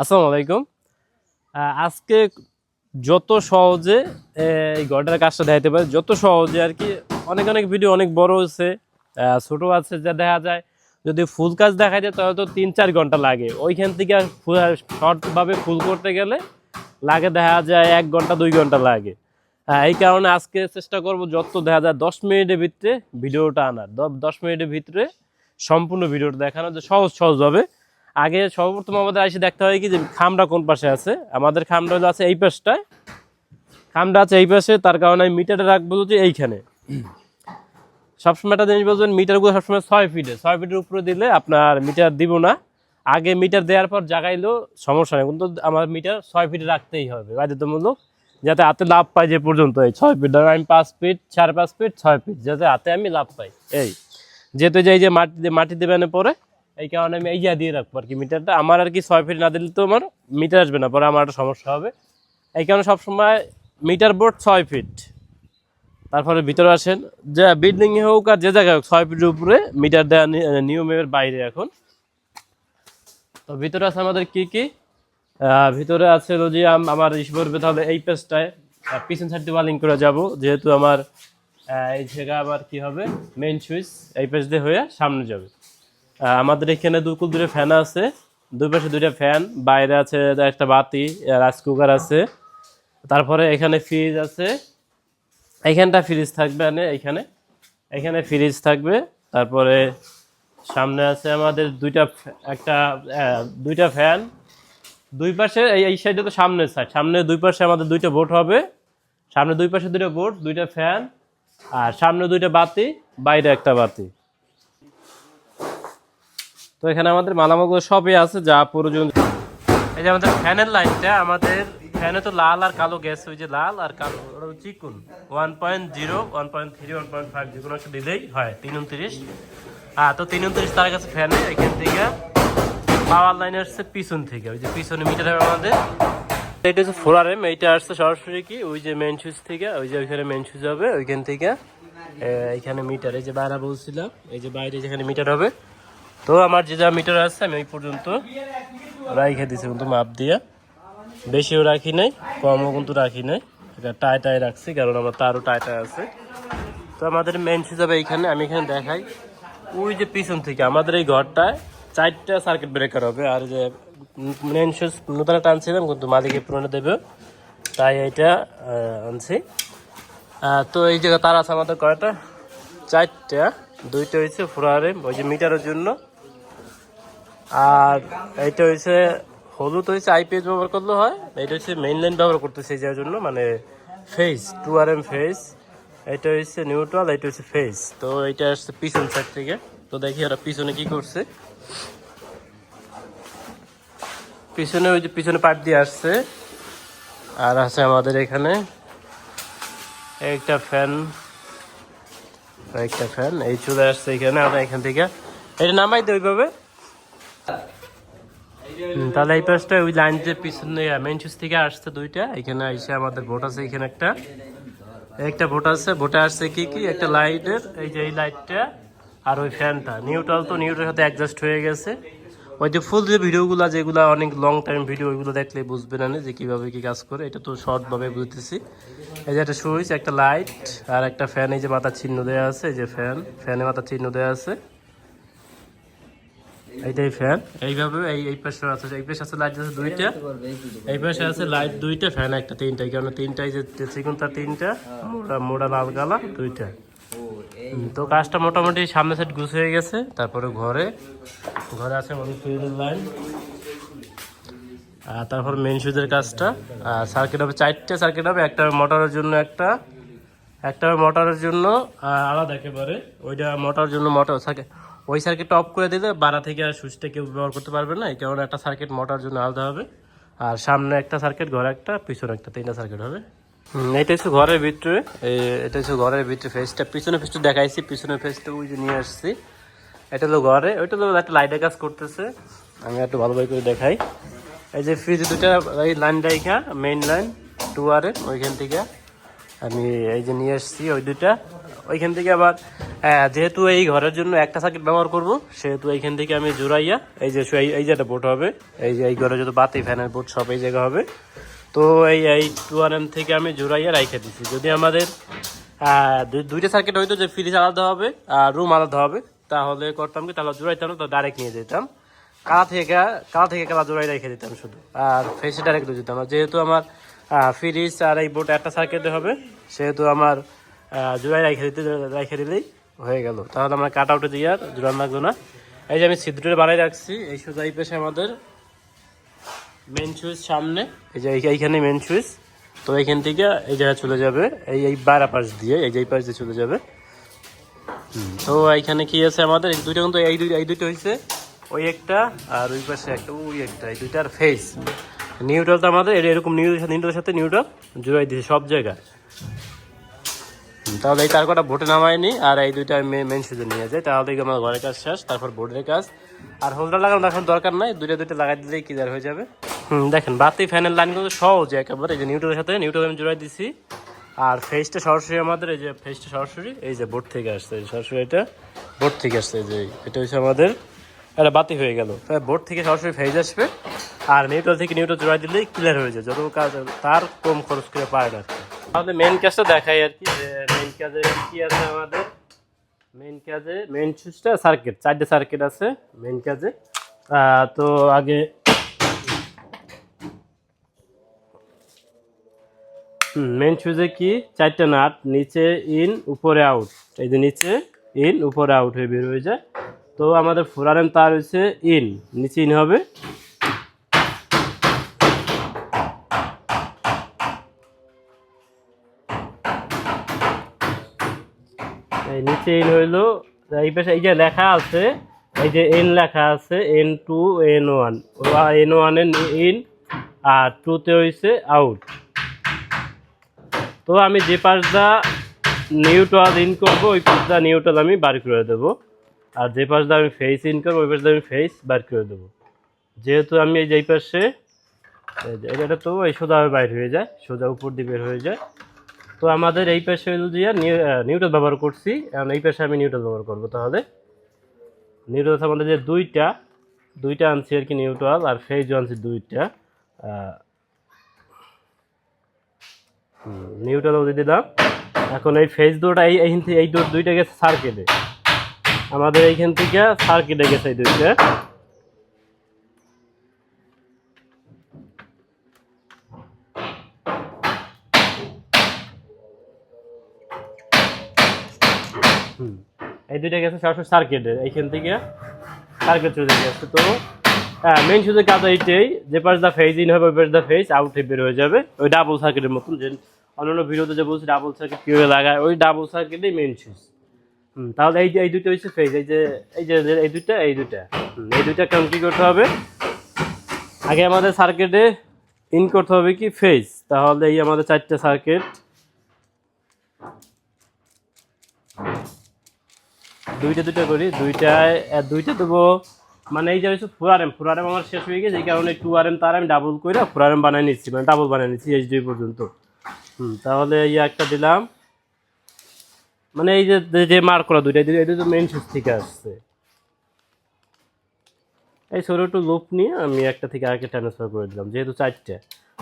আসসালামু আলাইকুম। আজকে যত সহজে এই ঘরটার কাজটা দেখাতে পারে যত সহজে আর কি অনেক অনেক ভিডিও অনেক বড় আহ, ছোট আছে যা দেখা যায়। যদি ফুল কাজ দেখা যায় তাহলে তো তিন চার ঘণ্টা লাগে। ওইখান থেকে শর্টভাবে ফুল করতে গেলে লাগে দেখা যায় এক ঘণ্টা দুই ঘণ্টা লাগে। এই কারণে আজকে চেষ্টা করব যত দেখা যায় দশ মিনিটের ভিতরে ভিডিওটা আনার। দশ মিনিটের ভিতরে সম্পূর্ণ ভিডিওটা দেখানো যে সহজ সহজভাবে আগে সর্বপ্রথম আমাদের এসে দেখতে হয় কি যে খামটা কোন পাশে আছে? আমাদের খামটা হলো আছে এই পাশটায়। খামটা আছে এই পাশে, তার কারণে আমি মিটারটা রাখব যে এইখানে। সবসময় একটা জিনিস বলবেন মিটারগুলো সবসময় ছয় ফিটে। ছয় ফিটের উপরে দিলে আপনার মিটার দিব না। আগে মিটার দেওয়ার পর জাগাইলেও সমস্যা নেই। কিন্তু আমার মিটার ছয় ফিটে রাখতেই হবে। বাধ্যতামূলক, যাতে হাতে লাভ পাই যে পর্যন্ত। এই ছয় ফিট, ধরো আমি পাঁচ ফিট, সাড়ে পাঁচ ফিট, ছয় ফিট, যাতে হাতে আমি লাভ পাই। এই, যেহেতু যে এই যে মাটি মাটি দেবেন পরে এই কারণে আমি এই যা দিয়ে রাখব আর কি মিটারটা। আমার আর কি ছয় ফিট না দিলে তো আমার মিটার আসবে না, পরে আমার একটা সমস্যা হবে। এই কারণে সবসময় মিটার বোর্ড ছয় ফিট। তারপরে ভিতরে আসেন, যে বিল্ডিং হোক আর যে জায়গায় হোক, ছয় ফিটের উপরে মিটার দেওয়া নিয়মের বাইরে এখন। তো ভিতরে আছে আমাদের কি কি? ভিতরে আছে হলো যে আম- আমার পড়বে তাহলে এই পেজটায় পিছন সাইডে ওয়ালিং করে যাব, যেহেতু আমার এই জায়গা আবার কি হবে? মেন সুইচ এই পেজ দিয়ে হয়ে সামনে যাবে। আমাদের এখানে দুকুল দূরে ফ্যান আছে। দুই পাশে দুইটা ফ্যান বাইরে আছে একটা বাতি রাইস কুকার আছে। তারপরে এখানে ফ্রিজ আছে। এইখানটা ফ্রিজ থাকবে এইখানে এখানে। ফ্রিজ থাকবে। তারপরে সামনে আছে আমাদের দুইটা একটা দুইটা ফ্যান দুই পাশে, এই এই সাইডে তো সামনের সাইড সামনে দুই পাশে আমাদের দুইটা বোট হবে। সামনে দুই পাশে দুইটা বোট দুইটা ফ্যান আর সামনে দুইটা বাতি, বাইরে একটা বাতি। তো এখানে আমাদের মালামালগুলো সবই আছে যা প্রয়োজন। এই যে আমাদের ফ্যানের লাইনটা আমাদের ফ্যানে তো লাল আর কালো গ্যাস ওই যে লাল আর কালো ওটা চিকুন। One point zero one point three one point five যে কোনো একটা দিলেই হয় তিন উনত্রিশ। হ্যাঁ তো তিন উনত্রিশ তার কাছে ফ্যানে এখান থেকে পাওয়ার লাইন আসছে পিছন থেকে ওই যে পিছনে মিটার হবে আমাদের। এটা হচ্ছে ফোর আর এম এইটা আসছে সরাসরি কি ওই যে মেন সুইচ থেকে ওই যে ওইখানে মেন সুইচ হবে ওইখান থেকে এ, এইখানে মিটার এই যে বাইরে বলছিলাম এই যে বাইরে যেখানে মিটার হবে। তো আমার যে যা মিটার আছে আমি ওই পর্যন্ত রাইখে দিছি কিন্তু মাপ দিয়ে। বেশিও রাখি নাই কমও কিন্তু রাখি নাই। এটা টাই টাই রাখছি কারণ আমার তারও টাই টাই আছে। তো আমাদের মেন সুইচ এইখানে আমি এখানে দেখাই। ওই যে পিছন থেকে আমাদের এই ঘরটায় চারটা সার্কিট ব্রেকার হবে। আর যে মেন সুইচ নতুন টানছিলাম কিন্তু মালিকে পুরনো দেবে। তাই আহ, আনছি। তো এই জায়গায় তার আছে আমাদের কয়টা? চারটা দুইটা হয়েছে ফোরারে ওই যে মিটারের জন্য। আর এইটা হয়েছে হলুদ হয়েছে আইপিএস ব্যবহার করলে হয় এটা হচ্ছে মেইন লাইন ব্যবহার করতেছে যার জন্য মানে phase two R M phase এটা হচ্ছে নিউট্রাল এটা হচ্ছে ফেস তো এটা আসছে পিছন সাইড থেকে, তো দেখি ওরা পিছনে কি করছে। পিছনে ওই যে পিছনে পাইপ দিয়ে আসছে, আর আছে আমাদের এখানে একটা ফ্যান একটা ফ্যান এই চলে আসছে এখানে, আমরা এখান থেকে। এটা নামাই দে ওইভাবে। তাহলে এই পাশটা ওই লাইন যে পিছনে মেন সুইচ থেকে আসছে দুইটা, এখানে এসে আমাদের ভোট আছে এখানে একটা। একটা ভোট আছে, ভোটে আসছে কি কি? একটা লাইটের, এই যে এই লাইটটা আর ওই ফ্যানটা। নিউট্রাল তো নিউট্রাল সাথে অ্যাডজাস্ট হয়ে গেছে। ওই যে ফুল যে ভিডিওগুলো, যেগুলো অনেক লং টাইম ভিডিও ওইগুলো দেখলে বুঝবে না যে কীভাবে কি কাজ করে। এটা তো শর্টভাবে বুঝতেছি। এই যে একটা সুইচ একটা লাইট আর একটা ফ্যান এই যে মাথার চিহ্ন দেওয়া আছে, এই যে ফ্যান ফ্যানে মাথার চিহ্ন দেওয়া আছে। এইটাই ফ্যান এইভাবে এই এই পাশে আছে এই পাশে আছে লাইট আছে দুইটা। এই পাশে আছে লাইট দুইটা ফ্যান একটা তিনটা এই কারণে তিনটাই যে চিকুনটা তিনটা মোড়া মোড়া লাল গালা দুইটা। তো কাজটা মোটামুটি সামনে সাইড গুছ হয়ে গেছে তারপরে ঘরে ঘরে আছে ফিউজের লাইন আর তারপর মেন সুইচের কাজটা। আর সার্কিট হবে চারটে সার্কিট হবে একটা মোটরের জন্য একটা একটা মোটরের জন্য আলাদা একেবারে। ওইটা মোটরের জন্য মোটর সার্কিট ওই সার্কিটটা অফ করে দিলে বাড়া থেকে আর সুইচটা কেউ ব্যবহার করতে পারবে না। এই কারণে একটা সার্কিট মোটার জন্য আলাদা হবে। আর সামনে একটা সার্কিট ঘরে একটা, পিছনে একটা, তিনটা সার্কিট হবে। এটা হচ্ছে ঘরের ভিতরে। এটা হচ্ছে ঘরের ভিতরে ফেসটা পিছনে ফেসটা দেখাইছি, পিছনে ফেসটা ওই যে নিয়ে আসছি। এটা হলো ঘরে। ওইটা হলো একটা লাইটের কাজ করতেছে। আমি একটু ভালোভাবে করে দেখাই। এই যে ফ্রিজ দুটা এই লাইন দেখা মেইন লাইন টু আর ওইখান থেকে। আমি এই যে নিয়ে এসেছি ওই দুইটা। ওইখান থেকে আবার আহ, যেহেতু এই ঘরের জন্য একটা সার্কিট ব্যবহার করব সেহেতু এইখান থেকে আমি জোড়াইয়া এই যে এই- এই যে একটা বোর্ড হবে এই যে এই ঘরে যত বাতি ফ্যানের বোর্ড সব এই জায়গা হবে তো এই এই টু আর এম থেকে আমি জোড়াইয়া রাইখে দিচ্ছি যদি আমাদের দুইটা সার্কিট হয়তো যে ফ্রিজ আলাদা হবে আর রুম আলাদা হবে তাহলে করতাম কি? তাহলে জোড়াইতাম তো ডাইরেক্ট নিয়ে যেতাম। কালা থেকে কালা থেকে কালা জোড়াই রেখে দিতাম শুধু। আর ফেসে ডাইরেক্ট দিতাম। আর যেহেতু আমার ফ্রিজ আর এই বোর্ড একটা সার্কিটে হবে, সেহেতু আমার জোড়াই রেখে দিতে, রেখে দিলেই হয়ে গেল। তাহলে আমরা কাট আউটে দিয়ে আর জোড়ান লাগল না। এই যে আমি ছিদ্রটা বানাই রাখছি, এই সোজা এই পেশে আমাদের মেন সুইচ সামনে। এই যে এইখানে মেন সুইচ তো এইখান থেকে এই জায়গায় চলে যাবে। এই এই বারা পাশ দিয়ে, এই যে এই পাশ দিয়ে চলে যাবে। তো এইখানে কি আছে আমাদের? দুইটা কিন্তু এই দুইটা এই দুইটা হয়েছে ওই একটা আর ওই পাশে একটা, ওই একটা, এই দুইটার ফেস নিউট্রাল তো আমাদের এরকম নিউ নিউট্রালের সাথে নিউট্রাল জুড়াই দিয়েছে সব জায়গায়। তাহলে এই তার কটা ভোটে নামায়নি, আর এই দুইটা মেন সুইচে নিয়ে যায় তাহলে কি আমার ঘরের কাজ শেষ, তারপর বোর্ডের কাজ। আর হোল্ডার লাগানো এখন দরকার নাই, দুইটা দুইটা লাগাই দিলেই ক্লিয়ার হয়ে যাবে। হুম, দেখেন, বাতি ফ্যানের লাইন লাইনগুলো সহজ একেবারে। এই যে নিউট্রালের সাথে নিউট্রাল আমি জোড়াই দিছি। আর ফেসটা সরাসরি আমাদের, এই যে ফেসটা সরাসরি, এই যে বোর্ড থেকে আসছে সরাসরি এটা বোর্ড থেকে আসছে, এই যে, এটা হচ্ছে আমাদের এটা বাতি হয়ে গেল। বোর্ড থেকে সরাসরি ফেজ আসবে। আর নিউট্রাল থেকে নিউট্রাল জোড়াই দিলেই ক্লিয়ার হয়ে যায়, যত কাজ তার কম খরচ করে পায় না আমাদের মেন কাজটা দেখাই আর কি, যে মেন কাজে কি আছে আমাদের? মেন কাজে মেন সুইচটা সার্কিট চারটে সার্কিট আছে মেন কাজে তো আগে মেন সুইচে কি? চারটে নাট, নিচে ইন উপরে আউট এই যে নিচে ইন উপরে আউট হয়ে বের হয়ে যায়। তো আমাদের ফোরারেন তার হচ্ছে ইন নিচে ইন হবে। এই নিচে ইন হইল, এই পাশে এই যে লেখা আছে, এই যে এন লেখা আছে N two N one N ওয়ানের ইন আর টুতে হইছে আউট তো আমি যে পাশটা নিউট্রাল ইন করব, ওই পাশটা নিউট্রাল আমি বার করে দেবো। আর যে পাশটা আমি ফেস ইন করব ওই পাশটা আমি ফেস বার করে দেবো। যেহেতু আমি এই যে এই পাশে এটা তো এই সোজা বাইর হয়ে যায় সোজা উপর দিয়ে বের হয়ে যায়। তো আমাদের এই পাশে হইল যে নিউট্রাল ব্যবহার করছি। এখন এই পাশে আমি নিউট্রাল ব্যবহার করব তাহলে। নিউট্রাল আমাদের যে দুইটা দুইটা আনছি আর কি নিউট্রাল আর ফেজও আনছি দুইটা আহ, নিউট্রাল দিয়ে দিলাম। এখন এই ফেজ দুটা এই এই দুইটা গেছে সার্কিটে আমাদের এইখান থেকে সার্কিটে গেছে হুম। এই দুইটা গেছে সরাসরি সার্কিটে, এইখান থেকে সার্কিট চলে গেছে তো। হ্যাঁ মেন শুধু কাজ এইটাই, যে পাশ দা ফেজ ইন হবে, ওই পাশ দা ফেজ আউট বের হয়ে যাবে। ওই ডাবল সার্কিটের মতন, যে অন্যান্য ভিডিওতে যে বলছি ডাবল সার্কিট কীভাবে লাগায়, ওই ডাবল সার্কিটেই মেন হুম তাহলে এই যে, এই দুটো হচ্ছে ফেজ এই যে এই যে, এই দুইটা এই দুইটা। এই দুইটা কেমন কী করতে হবে? আগে আমাদের সার্কিটে ইন করতে হবে কি ফেজ তাহলে এই আমাদের চারটে সার্কিট দুইটা দুইটা করি, দুইটায় দুইটা দেবো। মানে এই যে হচ্ছে four R M four R M আমার শেষ হয়ে গেছে, এই কারণে টু আর এম তার আমি ডাবল করে ফোর আর এম বানিয়ে নিচ্ছি মানে ডাবল বানিয়ে নিচ্ছি এইচ ডি পর্যন্ত। হুম, তাহলে এই একটা দিলাম। মানে এই যে, যে- মার্ক করা দুইটা, এই দুটো মেন সুইচ থেকে আসছে। এই ছোটো একটু লুপ নিয়ে আমি একটা থেকে আরেকটা ট্রান্সফার করে দিলাম, যেহেতু চারটে।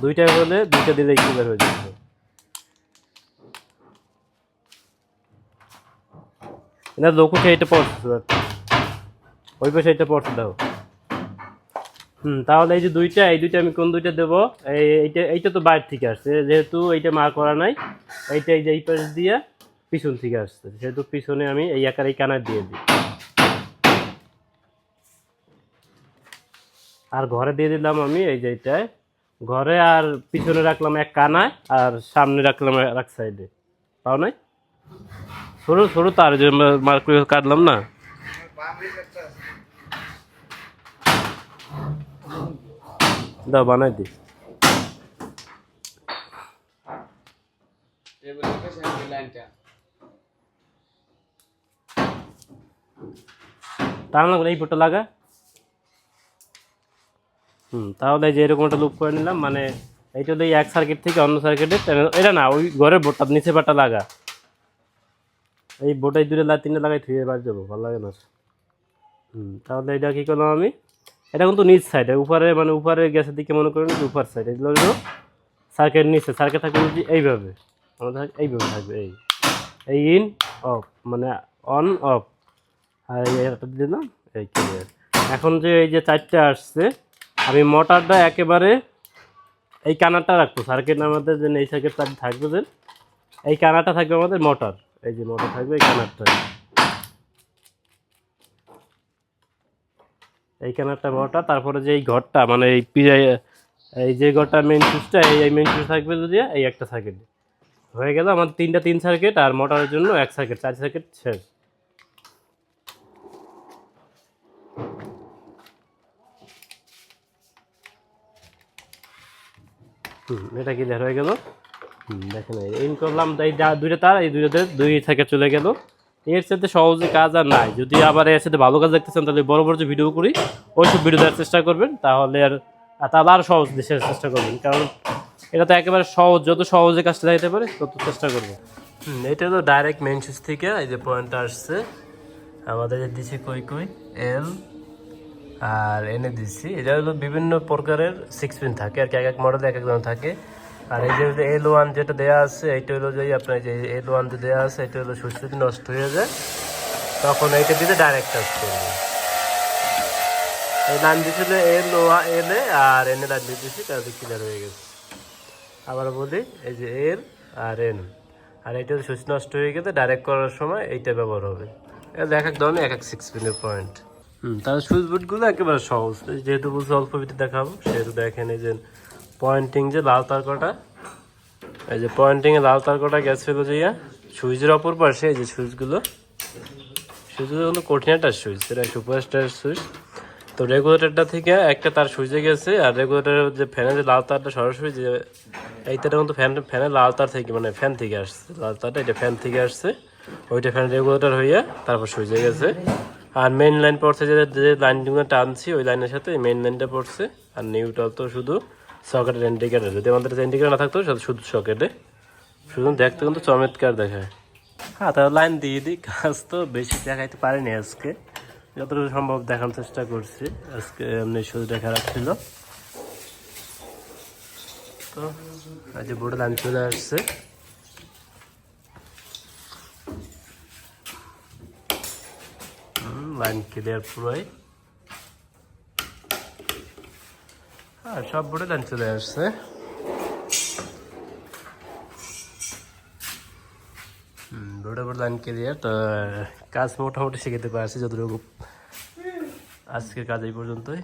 দুইটা হলে দুইটা দিলে ক্লিয়ার হয়ে যাবে। না লোককে এটা পড়ছে ওই পাশে এটা পড়ছে, দাও। হুম, তাহলে এই যে দুইটা, এই দুইটা আমি কোন দুইটা দেবো? এই, এইটা এইটা তো বাইরে থেকে আসছে, যেহেতু এইটা মার করা নাই, এইটা এই যে এই পাশ দিয়ে পিছন থেকে আসছে সেহেতু পিছনে আমি এই আকার এই কানায় দিয়ে দিই। আর ঘরে দিয়ে দিলাম আমি এই যে ঘরে আর পিছনে রাখলাম এক কানায় আর সামনে রাখলাম এক সাইডে। পাও নাই? সরু সরু তার যে মার্ক কাটলাম না। দাও, বানাই দি টান লাগল এই ফটো লাগা। হুম, তাহলে যে এরকম একটা লুপ করে নিলাম মানে এইটা হলো এক সার্কিট থেকে অন্য সার্কিটে এটা না, ওই ঘরের বোর্ডটা নিচে পাটা লাগা। এই বোর্ডে দূরে লাগ তিনটে লাগাই থুয়ে বাড়ি যাব, ভালো লাগে না। হুম, তাহলে এটা কী করলাম আমি? এটা কিন্তু নিচ সাইড উপরে মানে উপরে গ্যাসের দিকে মনে করেন উপর সাইড এগুলো হলো সার্কিট নিচে সার্কিট থাকবে এইভাবে। আমাদের এইভাবে থাকবে, এই। এই ইন অফ মানে অন অফ আর একটা দিলাম, এই ক্লিয়ার এখন যে এই যে চারটে আসছে, আমি মোটরটা একেবারে এই কানারটা রাখব। সার্কিট আমাদের যে এই সার্কিট থাকবে যে, এই কানারটা থাকবে আমাদের মোটর এই যে মোটর থাকবে, এই কানারটা। এই কানারটা মোটর তারপরে যে এই ঘরটা মানে এই পি- এই যে ঘরটা মেন সুইচটা এই এই মেন সুইচ থাকবে যদি, এই একটা সার্কিট হয়ে গেল আমার তিনটা তিন সার্কিট আর মোটরের জন্য এক সার্কিট চার সার্কিট শেষ। হুম, এটা কি হয়ে গেল। দেখেন ইন করলাম, এই দুইটা তার, এই দুইটাতে দুই থেকে চলে গেল। এর সাথে সহজে কাজ আর নাই। যদি আবার এর সাথে ভালো কাজ দেখতেছেন, তাহলে বড় বড় যে ভিডিও করি ওই সব ভিডিও দেওয়ার চেষ্টা করবেন। তাহলে আর তাহলে আরও সহজ দেশের চেষ্টা করবেন। কারণ এটা তো একেবারে সহজ, যত সহজে কাজটা দিতে পারে, তত চেষ্টা করব। এটা তো ডাইরেক্ট মেন সুইচ থেকে, এই যে পয়েন্টটা আসছে। আমাদের দিছি কই কই এল আর এনে দিচ্ছি এটা হলো বিভিন্ন প্রকারের সিক্স পিন থাকে, আর কি এক এক মডেলে এক এক ধরনের থাকে। আর এই যে এল ওয়ান যেটা দেওয়া আছে, এইটা হলো যে আপনার যে এল ওয়ান যে দেওয়া আছে, এটা হলো যদি নষ্ট হয়ে যায়, তখন এইটা দিতে ডাইরেক্ট টাচ করবে। এই লাইন দিয়েছিল এল ওয়া এলে আর এনে লাইন দিয়ে দিয়েছি তাহলে ক্লিয়ার হয়ে গেছে। আবার বলি, এই যে এল আর এন আর এটা সুইচ নষ্ট হয়ে গেছে ডাইরেক্ট করার সময় এইটা ব্যবহার হবে। এক এক ধরনের, এক এক সিক্স পিনের পয়েন্ট হুম, তাহলে সুইচ বোর্ডগুলো একেবারে সহজ। যেহেতু বলছি অল্প ভিতরে দেখাবো, সেহেতু দেখেন এই যে পয়েন্টিং যে লাল তার কটা এই যে পয়েন্টিংয়ে লাল তার কটা গেছিল যে সুইচের অপর পাশে, এই যে সুইচগুলো সুইচগুলো হলো কঠিন সুইচ এটা সুপারস্টার সুইচ তো রেগুলেটরটা থেকে একটা তার সুইচে গেছে, আর রেগুলেটরের যে ফ্যানের যে লাল তারটা সরাসরি যে এই তারটা কিন্তু ফ্যান ফ্যানের লাল তার থেকে মানে ফ্যান থেকে আসছে, লাল তারটা, এটা ফ্যান থেকে আসছে। ওইটা ফ্যান রেগুলেটর হইয়া তারপর সুইচে গেছে। আর মেইন লাইন পড়ছে যে যে লাইনগুলো টানছি, ওই লাইনের সাথে মেইন লাইনটা পড়ছে। আর নিউট্রাল তো শুধু সকেটের ইন্ডিকেটার যদি আমাদের ইন্ডিকেটার না থাকতো, সেটা শুধু সকেটে শুধু দেখতে কিন্তু চমৎকার দেখায়। হ্যাঁ তাহলে লাইন দিয়ে দিই। কাজ তো বেশি দেখাইতে পারিনি আজকে। যতটুকু সম্ভব দেখানোর চেষ্টা করছি। আজকে এমনি শরীরটা খারাপ ছিল তো, আজ বোর্ডে লাইন চলে আসছে। লাইন ক্লিয়ার পুরোই। হ্যাঁ সব বোর্ডে লাইন চলে আসছে। বোর্ডে বোর্ড লাইন ক্লিয়ার তো, কাজ মোটামুটি শিখেতে পারছি যতটুকু। আজকের কাজ এই পর্যন্তই।